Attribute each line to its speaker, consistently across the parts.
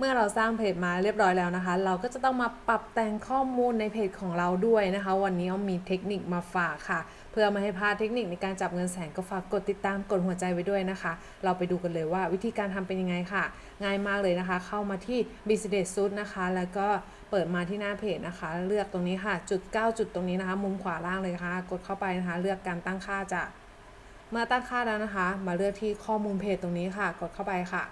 Speaker 1: เมื่อเราสร้างเพจมาเรียบร้อยแล้วนะคะ เราก็จะต้องมาปรับแต่งข้อมูลในเพจของเราด้วยนะคะ วันนี้เอามีเทคนิคมาฝากค่ะ เพื่อไม่ให้พลาดเทคนิคในการจับเงินแสนก็ฝากกดติดตามกดหัวใจไว้ด้วยนะคะ เราไปดูกันเลยว่าวิธีการทำเป็นยังไงค่ะ ง่ายมากเลยนะคะ เข้ามาที่ Business Suite นะคะ แล้วก็เปิดมาที่หน้าเพจนะคะ เลือกตรงนี้ค่ะ จุด 9 จุดตรงนี้นะคะ มุมขวาล่างเลยค่ะ กดเข้าไปนะคะ เลือกการตั้งค่าจากเมื่อตั้งค่าแล้วนะคะ มาเลือกที่ข้อมูลเพจตรงนี้ค่ะ กดเข้าไปค่ะ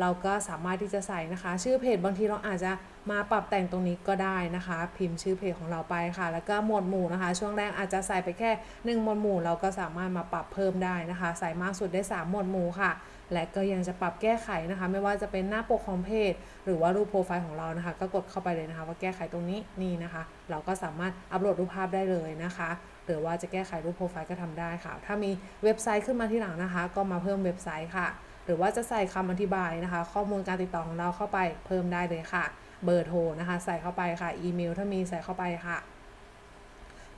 Speaker 1: เราก็สามารถที่จะใส่นะคะ ชื่อเพจบางทีเราอาจจะมาปรับแต่งตรงนี้ก็ได้นะคะ พิมพ์ชื่อเพจของเราไปค่ะ แล้วก็หมวดหมู่นะคะ ช่วงแรกอาจจะใส่ไปแค่ 1 หมวดหมู่ เราก็สามารถมาปรับเพิ่มได้นะคะ ใส่มากสุดได้ 3 หมวดหมู่ค่ะ และก็ยังจะปรับแก้ไขนะคะ ไม่ว่าจะเป็นหน้าปกของเพจ หรือว่ารูปโปรไฟล์ของเรานะคะ ก็กดเข้าไปเลยนะคะ ว่าแก้ไขตรงนี้นี่นะคะ เราก็สามารถอัปโหลดรูปภาพได้เลยนะคะหรือว่าจะแก้ไขรูปโปรไฟล์ก็ทำได้ค่ะ ถ้ามีเว็บไซต์ขึ้นมาที่หลังนะคะ ก็มาเพิ่มเว็บไซต์ค่ะ หรือว่าจะใส่คำอธิบายนะคะ ข้อมูลการติดต่อของเราเข้าไปเพิ่มได้เลยค่ะ เบอร์โทรนะคะ ใส่เข้าไปค่ะ อีเมลถ้ามีใส่เข้าไปค่ะ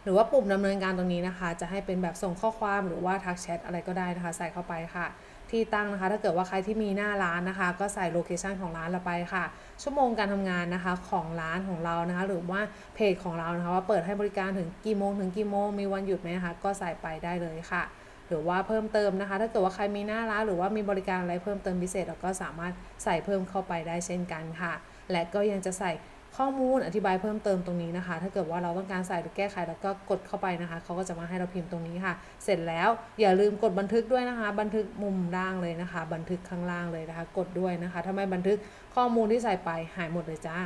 Speaker 1: หรือว่าปุ่มดำเนินการตรงนี้นะคะ จะให้เป็นแบบส่งข้อความหรือว่าทักแชทอะไรก็ได้นะคะ ใส่เข้าไปค่ะ ที่ตั้งนะคะ ถ้าเกิดว่าใครที่มีหน้าร้านนะคะ ก็ใส่โลเคชันของร้านเราไปค่ะ ชั่วโมงการทำงานนะคะของร้านของเรานะคะ หรือว่าเพจของเรานะคะว่าเปิดให้บริการถึงกี่โมงถึงกี่โมงมีวันหยุดไหมนะคะ ก็ใส่ไปได้เลยค่ะ หรือว่าเพิ่มเติมนะคะ ถ้าเกิดว่าใครมีหน้าร้านหรือว่ามีบริการอะไรเพิ่มเติมพิเศษเราก็สามารถใส่เพิ่มเข้าไปได้เช่นกันค่ะ และก็ยังจะใส่ข้อมูลอธิบายเพิ่มเติมตรงนี้นะคะ ถ้าเกิดว่าเราต้องการใส่หรือแก้ไขแล้วก็กดเข้าไปนะคะ เขาก็จะมาให้เราพิมพ์ตรงนี้ค่ะ เสร็จแล้วอย่าลืมกดบันทึกด้วยนะคะ บันทึกมุมล่างเลยนะคะ บันทึกข้างล่างเลยนะคะ กดด้วยนะคะ ถ้าไม่บันทึกข้อมูลที่ใส่ไปหายหมดเลยจ้า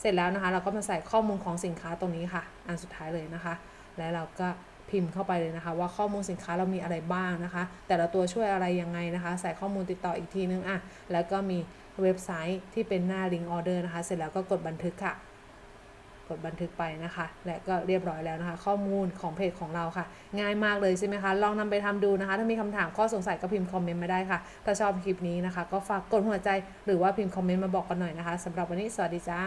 Speaker 1: เสร็จแล้วนะคะ เราก็มาใส่ข้อมูลของสินค้าตรงนี้ค่ะ อันสุดท้ายเลยนะคะ และเราก็ พิมพ์เข้าไปเลยนะคะ ว่าข้อมูลสินค้าเรามีอะไรบ้างนะคะ แต่ละตัวช่วยอะไรยังไงนะคะ ใส่ข้อมูลติดต่ออีกทีนึงอะแล้วก็มีเว็บไซต์ที่เป็นหน้าลิงก์ออเดอร์นะคะ เสร็จแล้วก็กดบันทึกค่ะ กดบันทึกไปนะคะ และก็เรียบร้อยแล้วนะคะ ข้อมูลของเพจของเราค่ะ ง่ายมากเลยใช่ไหมคะ ลองนำไปทำดูนะคะ ถ้ามีคำถามข้อสงสัยก็พิมพ์คอมเมนต์มาได้ค่ะ ถ้าชอบคลิปนี้นะคะ ก็ฝากกดหัวใจหรือว่าพิมพ์คอมเมนต์มาบอกกันหน่อยนะคะสำหรับวันนี้สวัสดีจ้า